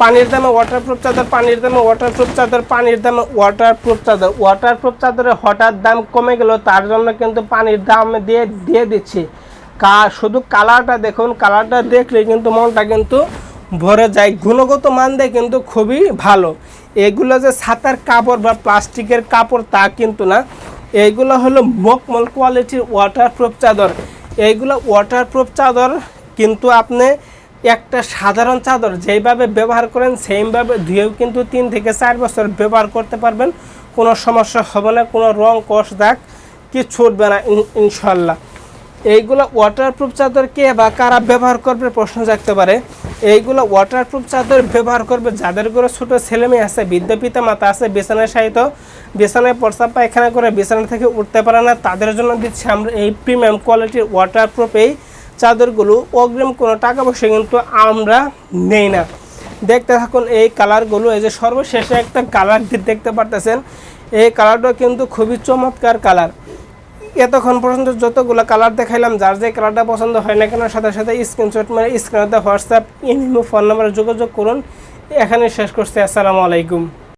পানির দামে ওয়াটারপ্রুফ চাদর, পানির দামে ওয়াটারপ্রুফ চাদর, পানির দামে ওয়াটারপ্রুফ চাদর। ওয়াটারপ্রুফ চাদরের হঠাৎ দাম কমে গেল, তার জন্য কিন্তু পানির দাম দিয়ে দিয়ে দিচ্ছি। কা, শুধু কালারটা দেখুন, কালারটা দেখলে কিন্তু মনটা কিন্তু ভরে যায়। গুণগত মান দেয় কিন্তু খুবই ভালো। এগুলো যে ছাতার কাপড় বা প্লাস্টিকের কাপড়, তা কিন্তু না। এইগুলো হলো মকমল কোয়ালিটির ওয়াটারপ্রুফ চাদর। এইগুলো ওয়াটারপ্রুফ চাদর কিন্তু আপনি একটা সাধারণ চাদর যেইভাবে ব্যবহার করেন, সেইভাবে ধুয়েও কিন্তু তিন থেকে চার বছর ব্যবহার করতে পারবেন। কোনো সমস্যা হবে না, কোনো রং কষ দাগ কি ছুটবে না ইনশাল্লাহ এইগুলো ওয়াটারপ্রুফ চাদর কে বা কারা ব্যবহার করবে প্রশ্ন জাগতে পারে। এইগুলো ওয়াটারপ্রুফ চাদর ব্যবহার করবে যাদের করে ছোট ছেলে মেয়ে আছে, বৃদ্ধ পিতা মাতা আছে, বিছানায় সাহিত্য বিছানায় প্রস্তাব পায়খানা করে বিছানা থেকে উঠতে পারে না, তাদের জন্য দিচ্ছি আমরা এই প্রিমিয়াম কোয়ালিটির ওয়াটারপ্রুফ এই চাদরগুলো অগ্রিম কোনো টাকা পয়সা কিন্তু আমরা নেই না। দেখতে থাকুন এই কালারগুলো, এই যে সর্বশেষে একটা কালার দেখতে পারতেছেন। এই কালারটা কিন্তু খুবই চমৎকার কালার। এতক্ষণ পর্যন্ত যতগুলো কালার দেখাইলাম, যার যে কালারটা পছন্দ হয় না কেন, সাথে সাথে স্ক্রিনশট মানে স্ক্রিনে হোয়াটসঅ্যাপ ইমেল ফোন নাম্বারে যোগাযোগ করুন। এখানে শেষ করছি। আসসালামু আলাইকুম।